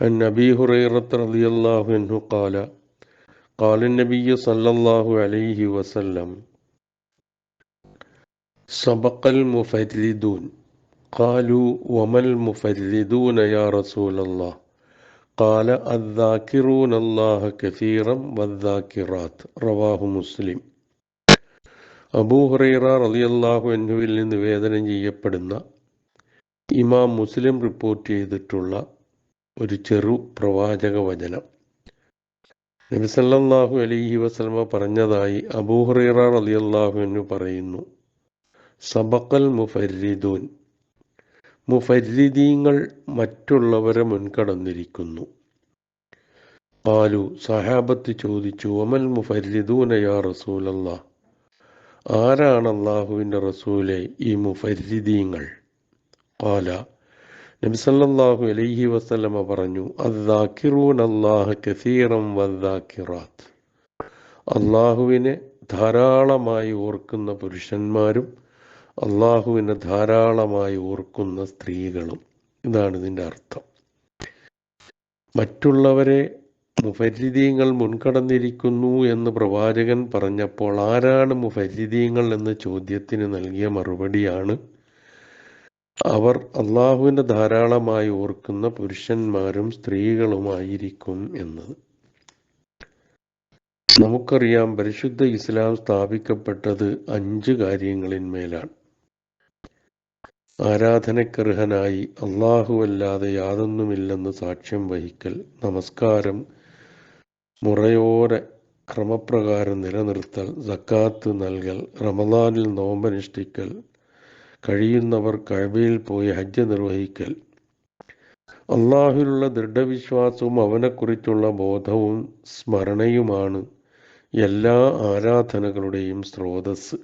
عن أبي هريرة رضي الله عنه قال قال النبي صلى الله عليه وسلم سبق المفردون قالوا وما المفردون يا رسول الله قال الذاكرون الله كثيرا والذاكرات رواه مسلم അബൂ ഹുറൈറ റളിയല്ലാഹു അൻഹുവിൽ നിന്ന് നിവേദനം ചെയ്യപ്പെടുന്ന ഇമാം മുസ്ലിം റിപ്പോർട്ട് ചെയ്തിട്ടുള്ള ഒരു ചെറു പ്രവാചക വചനം. നബി സല്ലല്ലാഹു അലൈഹി വസല്ലമ പറഞ്ഞതായി അബൂ ഹുറൈറ റളിയല്ലാഹു അൻഹു പറയുന്നു. സബക്കൽ മുഫരിദൂൻ. മുഫരിദീങ്ങൾ മറ്റുള്ളവരെ മുൻകടന്നിരിക്കുന്നു. ആലു സഹാബത്ത് ചോദിച്ചു ഒമൽ മുഫരിദൂന യാ റസൂലല്ലാ ആരാണ് അള്ളാഹുവിന്റെ റസൂലെ ഈ മുഫരിദീങ്ങൾ? കാല നബി സല്ലല്ലാഹു അലൈഹി വസല്ലമ പറഞ്ഞു അദ്ദാക്കിറൂൻ അല്ലാഹ കസീറം വദ്ദാക്കിറാത്ത് അള്ളാഹുവിനെ ധാരാളമായി ഓർക്കുന്ന പുരുഷന്മാരും അള്ളാഹുവിനെ ധാരാളമായി ഓർക്കുന്ന സ്ത്രീകളും ഇതാണ് ഇതിന്റെ അർത്ഥം. മറ്റുള്ളവരെ മുഫരിദീങ്ങൾ മുൻകടന്നിരിക്കുന്നു എന്ന് പ്രവാചകൻ പറഞ്ഞപ്പോൾ ആരാണ് മുഫരിദീങ്ങൾ എന്ന ചോദ്യത്തിന് നൽകിയ മറുപടിയാണ് അവർ അള്ളാഹുവിനെ ധാരാളമായി ഓർക്കുന്ന പുരുഷന്മാരും സ്ത്രീകളുമായിരിക്കും എന്നത്. നമുക്കറിയാം പരിശുദ്ധ ഇസ്ലാം സ്ഥാപിക്കപ്പെട്ടത് അഞ്ച് കാര്യങ്ങളിന്മേലാണ് ആരാധനക്കർഹനായി അല്ലാതെ യാതൊന്നുമില്ലെന്ന് സാക്ഷ്യം വഹിക്കൽ നമസ്കാരം മുറയോടെ ക്രമപ്രകാരം നിലനിർത്തൽ സക്കാത്ത് നൽകൽ റമദാനിൽ നോമ്പനുഷ്ഠിക്കൽ കഴിയുന്നവർ കഴബയിൽ പോയി ഹജ്ജ് നിർവഹിക്കൽ. അള്ളാഹുലുള്ള ദൃഢവിശ്വാസവും അവനെക്കുറിച്ചുള്ള ബോധവും സ്മരണയുമാണ് എല്ലാ ആരാധനകളുടെയും സ്രോതസ്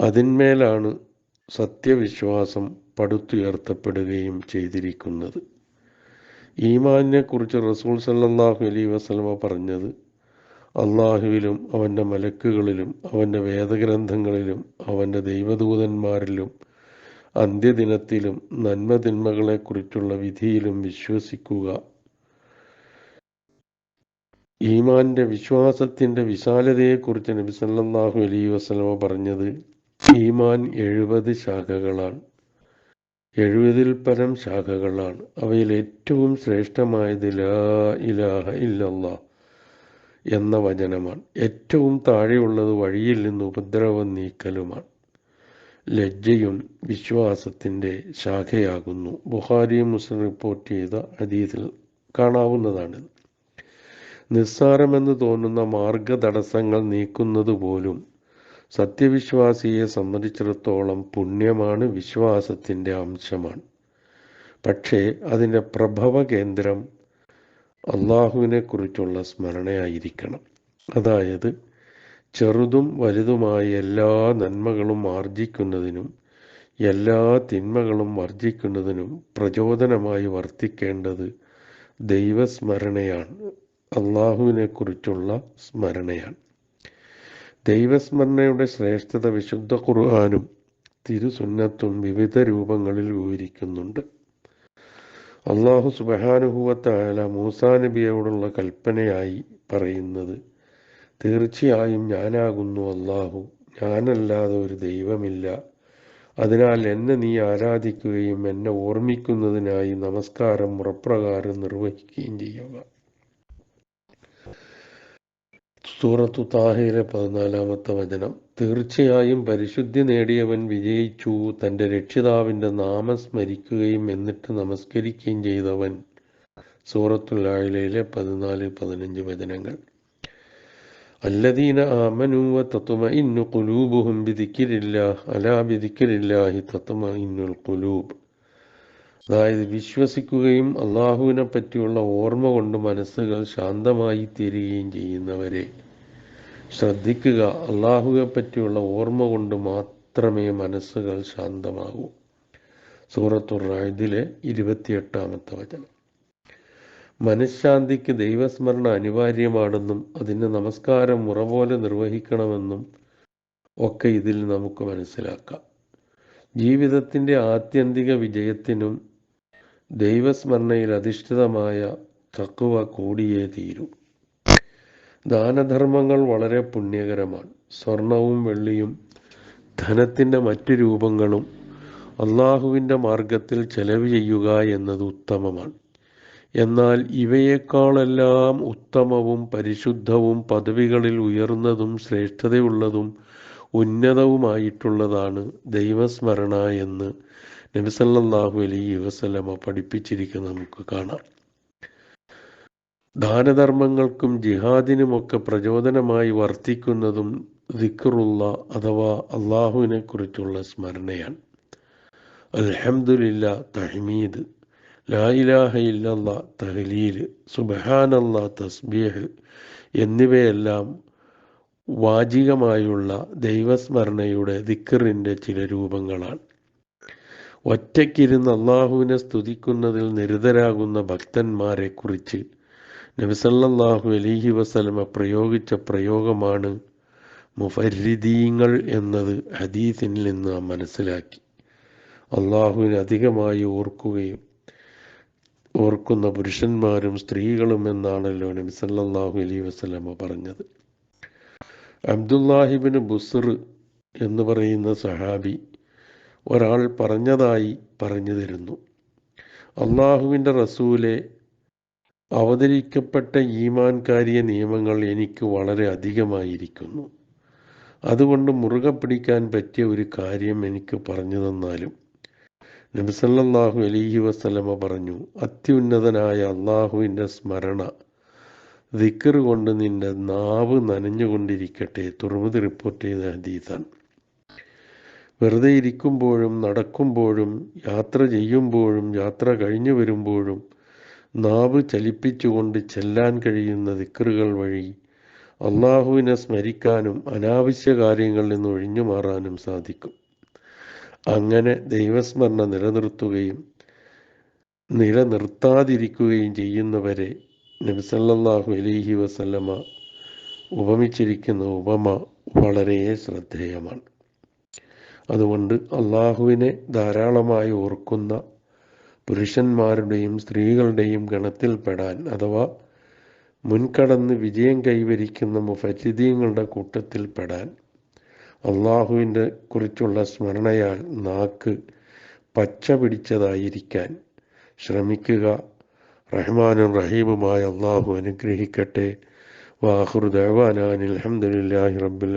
അതിന്മേലാണ് സത്യവിശ്വാസം പടുത്തുയർത്തപ്പെടുകയും ചെയ്തിരിക്കുന്നത്. ഈമാനിനെക്കുറിച്ച് റസൂൽ സല്ലാഹു അലൈ വസ്ലമ പറഞ്ഞത് അള്ളാഹുവിലും അവന്റെ മലക്കുകളിലും അവന്റെ വേദഗ്രന്ഥങ്ങളിലും അവന്റെ ദൈവദൂതന്മാരിലും അന്ത്യദിനത്തിലും നന്മതിന്മകളെക്കുറിച്ചുള്ള വിധിയിലും വിശ്വസിക്കുക. ഈമാന്റെ വിശ്വാസത്തിന്റെ വിശാലതയെക്കുറിച്ച് നബി സല്ലല്ലാഹു അലൈഹി വസല്ലമ പറഞ്ഞത് ഈമാൻ എഴുപത് ശാഖകളാണ്. എഴുപതിൽ പരം ശാഖകളാണ്. അവയിൽ ഏറ്റവും ശ്രേഷ്ഠമായത് ലാ ഇലാഹ ഇല്ലല്ലാ എന്ന വചനമാണ്. ഏറ്റവും താഴെയുള്ളത് വഴിയിൽ നിന്ന് ഉപദ്രവം നീക്കലുമാണ്. ലജ്ജയും വിശ്വാസത്തിന്റെ ശാഖയാകുന്നു. ബുഹാരിയും മുസ്ലിം റിപ്പോർട്ട് ചെയ്ത അതീതിൽ കാണാവുന്നതാണ്. നിസ്സാരമെന്ന് തോന്നുന്ന മാർഗതടസ്സങ്ങൾ നീക്കുന്നത് പോലും സത്യവിശ്വാസിയെ സംബന്ധിച്ചിടത്തോളം പുണ്യമാണ് വിശ്വാസത്തിന്റെ അംശമാണ്. പക്ഷേ അതിന്റെ പ്രഭവ കേന്ദ്രം അള്ളാഹുവിനെ കുറിച്ചുള്ള സ്മരണയായിരിക്കണം. അതായത് ചെറുതും വലുതുമായ എല്ലാ നന്മകളും ആർജിക്കുന്നതിനും എല്ലാ തിന്മകളും വർജിക്കുന്നതിനും പ്രചോദനമായി വർത്തിക്കേണ്ടത് ദൈവസ്മരണയാണ്. അള്ളാഹുവിനെ കുറിച്ചുള്ള സ്മരണയാണ്. ദൈവസ്മരണയുടെ ശ്രേഷ്ഠത വിശുദ്ധ ഖുർആാനും തിരുസുന്നത്തും വിവിധ രൂപങ്ങളിൽ വിവരിക്കുന്നുണ്ട്. അള്ളാഹു സുബഹാനുഭൂവത്തായ മൂസാ നബിയോടുള്ള കൽപ്പനയായി പറയുന്നത്. തീർച്ചയായും ഞാനാകുന്നു അള്ളാഹു. ഞാനല്ലാതെ ഒരു ദൈവമില്ല. അതിനാൽ എന്നെ നീ ആരാധിക്കുകയും എന്നെ ഓർമ്മിക്കുന്നതിനായി നമസ്കാരം മുറപ്രകാരം നിർവഹിക്കുകയും ചെയ്യുക. സൂറത്തു താഹയിലെ പതിനാലാമത്തെ വചനം. തീർച്ചയായും പരിശുദ്ധി നേടിയവൻ വിജയിച്ചു തന്റെ രക്ഷിതാവിന്റെ നാമം സ്മരിക്കുകയും എന്നിട്ട് നമസ്കരിക്കുകയും ചെയ്തവൻ. സൂറത്തു ആയിലയിലെ പതിനാല് പതിനഞ്ച് വചനങ്ങൾ. അല്ലദീന ആമനുവ തത്വമ ഇന്നു കുലൂബുഹും ബിദിക്കിരില്ല അലാ ബിദിക്കിരില്ലാഹി തത്വമ ഇന്നുൽ കുലൂബ് അതായത് വിശ്വസിക്കുകയും അള്ളാഹുവിനെ പറ്റിയുള്ള ഓർമ്മ കൊണ്ട് മനസ്സുകൾ ശാന്തമായി തീരുകയും ചെയ്യുന്നവരെ ശ്രദ്ധിക്കുക. അള്ളാഹുവെ പറ്റിയുള്ള ഓർമ്മ കൊണ്ട് മാത്രമേ മനസ്സുകൾ ശാന്തമാകൂ. സൂറത്തുർ റായതിലെ ഇരുപത്തിയെട്ടാമത്തെ വചനം. മനഃശാന്തിക്ക് ദൈവസ്മരണ അനിവാര്യമാണെന്നും അതിന് നമസ്കാരം മുറ പോലെ നിർവഹിക്കണമെന്നും ഒക്കെ ഇതിൽ നമുക്ക് മനസ്സിലാക്കാം. ജീവിതത്തിന്റെ ആത്യന്തിക വിജയത്തിനും ദൈവസ്മരണയിൽ അധിഷ്ഠിതമായ തക്കുവ കൂടിയേ തീരൂ. ദാനധർമ്മങ്ങൾ വളരെ പുണ്യകരമാണ്. സ്വർണവും വെള്ളിയും ധനത്തിന്റെ മറ്റു രൂപങ്ങളും അള്ളാഹുവിന്റെ മാർഗത്തിൽ ചെലവ് ചെയ്യുക എന്നത് ഉത്തമമാണ്. എന്നാൽ ഇവയേക്കാളെല്ലാം ഉത്തമവും പരിശുദ്ധവും പദവികളിൽ ഉയർന്നതും ശ്രേഷ്ഠതയുള്ളതും ഉന്നതവുമായിട്ടുള്ളതാണ് ദൈവസ്മരണ എന്ന് നബിസല്ലാഹു അലൈഹി വസല്ലമ പഠിപ്പിച്ചിരിക്കുന്നത് നമുക്ക് കാണാം. ദാനധർമ്മങ്ങൾക്കും ജിഹാദിനുമൊക്കെ പ്രചോദനമായി വർത്തിക്കുന്നതും ദിക്റുള്ള അഥവാ അള്ളാഹുവിനെ കുറിച്ചുള്ള സ്മരണയാണ്. അൽഹംദുലില്ല തഹ്മീദ് ലായിലാഹ ഇല്ലല്ല തഹലീൽ സുബഹാനല്ല തസ്ബീഹ് എന്നിവയെല്ലാം വാചികമായുള്ള ദൈവസ്മരണയുടെ ദിക്കറിന്റെ ചില രൂപങ്ങളാണ്. ഒറ്റയ്ക്കിരുന്ന് അള്ളാഹുവിനെ സ്തുതിക്കുന്നതിൽ നിരതരാകുന്ന ഭക്തന്മാരെ കുറിച്ച് നബിസല്ലാഹു അലൈഹി വസലമ പ്രയോഗിച്ച പ്രയോഗമാണ് മുഫരിദീങ്ങൾ എന്നത് ഹദീസിൽ നിന്ന് നാം മനസ്സിലാക്കി. അള്ളാഹുവിനെ അധികമായി ഓർക്കുകയും ഓർക്കുന്ന പുരുഷന്മാരും സ്ത്രീകളും എന്നാണല്ലോ നബിസല്ലാഹു അലൈഹി വസല്ലമ പറഞ്ഞത്. അബ്ദുല്ലാഹിബിന് ബുസർ എന്ന് പറയുന്ന സഹാബി ഒരാൾ പറഞ്ഞതായി പറഞ്ഞു തരുന്നു. അള്ളാഹുവിന്റെ റസൂലെ അവതരിക്കപ്പെട്ട ഈമാൻകാരിയ നിയമങ്ങൾ എനിക്ക് വളരെ അധികമായിരിക്കുന്നു. അതുകൊണ്ട് മുറുകെ പിടിക്കാൻ പറ്റിയ ഒരു കാര്യം എനിക്ക് പറഞ്ഞു തന്നാലും നബിസല്ലാഹു അലൈഹി വസ്ലമ പറഞ്ഞു അത്യുന്നതനായ അള്ളാഹുവിന്റെ സ്മരണ ദിക്കർ കൊണ്ട് നിന്റെ നാവ് നനഞ്ഞുകൊണ്ടിരിക്കട്ടെ തുറമുതി റിപ്പോർട്ട് ചെയ്ത ഹദീസാണ്. വെറുതെ ഇരിക്കുമ്പോഴും നടക്കുമ്പോഴും യാത്ര ചെയ്യുമ്പോഴും യാത്ര കഴിഞ്ഞു വരുമ്പോഴും നാവ് ചലിപ്പിച്ചുകൊണ്ട് ചെല്ലാൻ കഴിയുന്ന ദിക്കറുകൾ വഴി അള്ളാഹുവിനെ സ്മരിക്കാനും അനാവശ്യ കാര്യങ്ങളിൽ നിന്ന് ഒഴിഞ്ഞു മാറാനും സാധിക്കും. അങ്ങനെ ദൈവസ്മരണ നിലനിർത്തുകയും നിലനിർത്താതിരിക്കുകയും ചെയ്യുന്നവരെ നബിസല്ലാഹു അലൈഹി വസല്ലമ ഉപമിച്ചിരിക്കുന്ന ഉപമ വളരെ ശ്രദ്ധേയമാണ്. അതുകൊണ്ട് അള്ളാഹുവിനെ ധാരാളമായി ഓർക്കുന്ന പുരുഷന്മാരുടെയും സ്ത്രീകളുടെയും ഗണത്തിൽപ്പെടാൻ അഥവാ മുൻകടന്ന് വിജയം കൈവരിക്കുന്ന മുഫജിദീങ്ങളുടെ കൂട്ടത്തിൽപ്പെടാൻ അള്ളാഹുവിന്റെ കുറിച്ചുള്ള സ്മരണയാൽ നാക്ക് പച്ച പിടിച്ചതായിരിക്കാൻ ശ്രമിക്കുക. റഹ്മാനും റഹീമുമായ അള്ളാഹു അനുഗ്രഹിക്കട്ടെ. വാഹുർ ദവാനാൻ അലഹമുല്ലാഹി റബ്ബുൽ